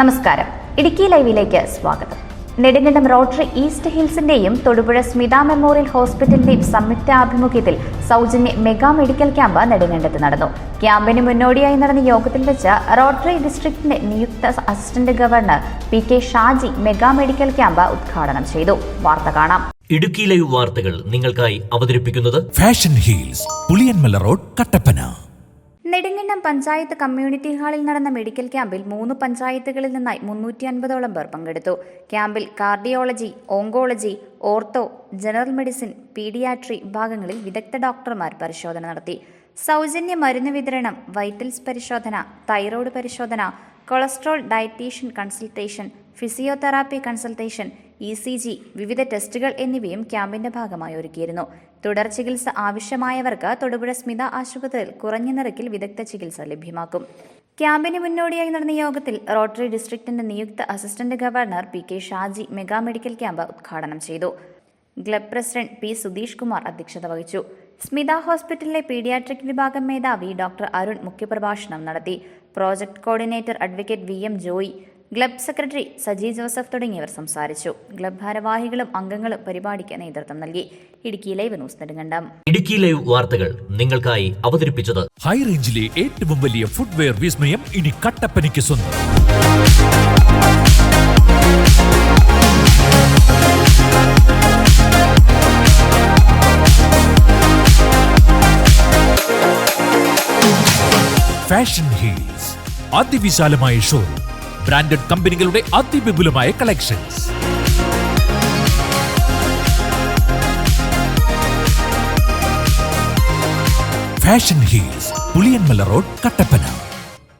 നമസ്കാരം. ഇടുക്കി ലൈവിലേക്ക് സ്വാഗതം. നെടുങ്കണ്ടം റോട്ടറി ഈസ്റ്റ് ഹിൽസിന്റെയും തൊടുപുഴ സ്മിത മെമ്മോറിയൽ ഹോസ്പിറ്റലിന്റെയും സംയുക്ത ആഭിമുഖ്യത്തിൽ സൗജന്യ മെഗാ മെഡിക്കൽ ക്യാമ്പ് നെടുങ്കണ്ടത്ത് നടന്നു. ക്യാമ്പിന് മുന്നോടിയായി നടന്ന യോഗത്തിൽ വെച്ച് റോട്ടറി ഡിസ്ട്രിക്ടിന്റെ നിയുക്ത assistant governor P K Shaji mega medical camp ഉദ്ഘാടനം ചെയ്തു. വാർത്ത കാണാം. ഇടുക്കി ലൈവ് വാർത്തകൾ നിങ്ങൾക്കായി അവതരിപ്പിക്കുന്നത് Fashion Heels Puliyanmala road Kattappana. Nedumkandam panchayat community ഹാളിൽ നടന്ന മെഡിക്കൽ ക്യാമ്പിൽ മൂന്ന് പഞ്ചായത്തുകളിൽ നിന്നായി മുന്നൂറ്റി അൻപതോളം പേർ പങ്കെടുത്തു. ക്യാമ്പിൽ cardiology oncology ortho general medicine paediatry വിഭാഗങ്ങളിൽ വിദഗ്ധ ഡോക്ടർമാർ പരിശോധന നടത്തി. സൗജന്യ മരുന്ന് വിതരണം വൈറ്റൽസ് പരിശോധന തൈറോയ്ഡ് പരിശോധന cholesterol dietician consultation physiotherapy consultation E C G വിവിധ ടെസ്റ്റുകൾ എന്നിവയും ക്യാമ്പിന്റെ ഭാഗമായി ഒരുക്കിയിരുന്നു. തുടർ ചികിത്സ ആവശ്യമായവർക്ക് തൊടുപുഴ സ്മിത ആശുപത്രിയിൽ കുറഞ്ഞ നിരക്കിൽ വിദഗ്ധ ചികിത്സ ലഭ്യമാക്കും. ക്യാമ്പിന് മുന്നോടിയായി നടന്ന യോഗത്തിൽ റോട്ടറി ഡിസ്ട്രിക്ടിന്റെ നിയുക്ത assistant governor P K Shaji mega medical camp ഉദ്ഘാടനം ചെയ്തു. Club president P Sudheesh Kumar അധ്യക്ഷത വഹിച്ചു. സ്മിത ഹോസ്പിറ്റലിലെ പീഡിയാട്രിക് വിഭാഗം മേധാവി ഡോക്ടർ അരുൺ മുഖ്യപ്രഭാഷണം നടത്തി. Project coordinator advocate V M Joy club secretary Saji Joseph തുടങ്ങിയവർ സംസാരിച്ചു. ക്ലബ് ഭാരവാഹികളും അംഗങ്ങളും പരിപാടിക്ക് നേതൃത്വം നൽകി. Idukki live news Nedumkandam. Idukki live വാർത്തകൾ നിങ്ങൾക്കായി അവതരിപ്പിച്ചത്. ഹൈ റേഞ്ചിലെ ഏറ്റവും വലിയ ഫുട്വെയർ വിസ്മയം ഇനി കട്ടപ്പനയ്ക്ക് സ്വന്തം. ഫാഷൻ ഹീൽസ് അതിവിശാലമായ ഷോറൂം ബ്രാൻഡഡ് കമ്പനികളുടെ അതിവിപുലമായ collections Fashion Heels Puliyanmala road Kattappana.